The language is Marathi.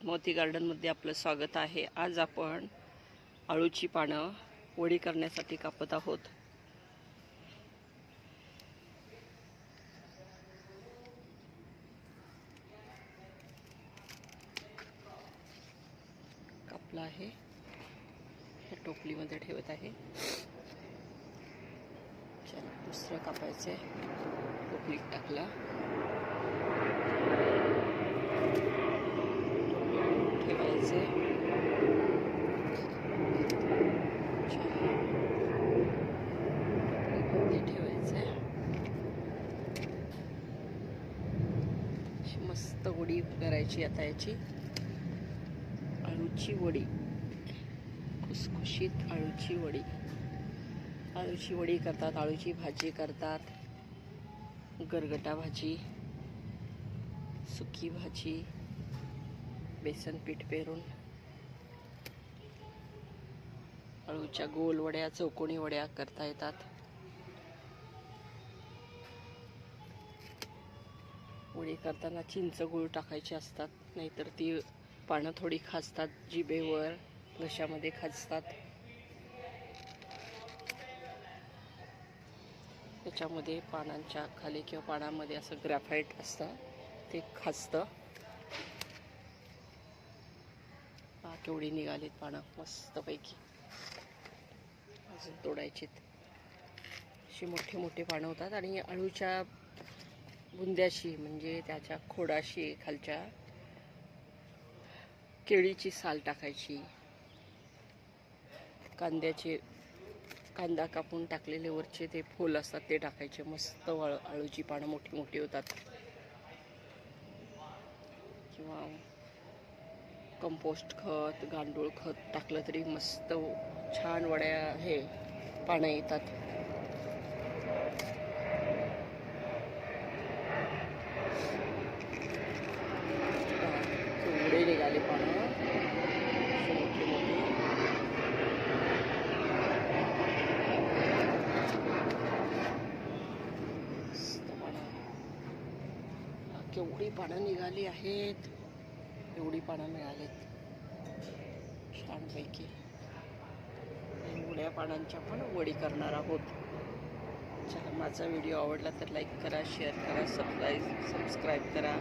पद्मावती गार्डनमध्ये आपलं स्वागत आहे. आज आपण आळूची पानं वडी करण्यासाठी कापत आहोत. कापला आहे. टोपलीमध्ये ठेवत आहे. चला दुसरं कापायचं आहे टोपलीत टाकला ठेवायचे टोपलीमध्ये ठेवायचे अशी मस्त वडी करायची आता याची. आळूची वडी. खुसखुशीत आळूची वडी. आळूची वडी करतात आळूची भाजी करतात. गरगटा भाजी सुकी भाजी बेसन पीठ पेरून. अळूच्या गोल वड्या चौकोणी वड्या करता येतात. पोळी करताना चिंच गुळ टाकायचे असतात. नाहीतर ती पानं थोडी खाजतात जिभेवर घशामध्ये खाजतात. त्याच्यामध्ये पानांच्या खाली किंवा पानामध्ये असं ग्रॅफाईट असतं. ते खाजतं. हा केवढी निघालीत पानं. मस्तपैकी. अजून तोडायचीत. अशी मोठी मोठी पानं होतात. आणि अळूच्या बुंद्याशी म्हणजे त्याच्या खोडाशी खालच्या केळीची साल टाकायची. कांद्याचे कांदा कापून टाकलेले वरचे ते फूल असतात ते टाकायचे. मस्त वळ आळूची पानं मोठी मोठी होतात. किंवा कंपोस्ट खत गांडूळ खत टाकलं तरी मस्त छान वड्या हे पानं येतात केवढे निघाले पानं अशी मोठी मोठी मस्त पानं हा, केवढी पानं निघाली आहेत. एवढी पानं मिळालीत. छानपैकी. एवढ्या पानांच्या पण वडी करणार आहोत. चला माझा व्हिडिओ आवडला तर लाईक करा शेअर करा सबस्क्राईब सबस्क्राईब करा.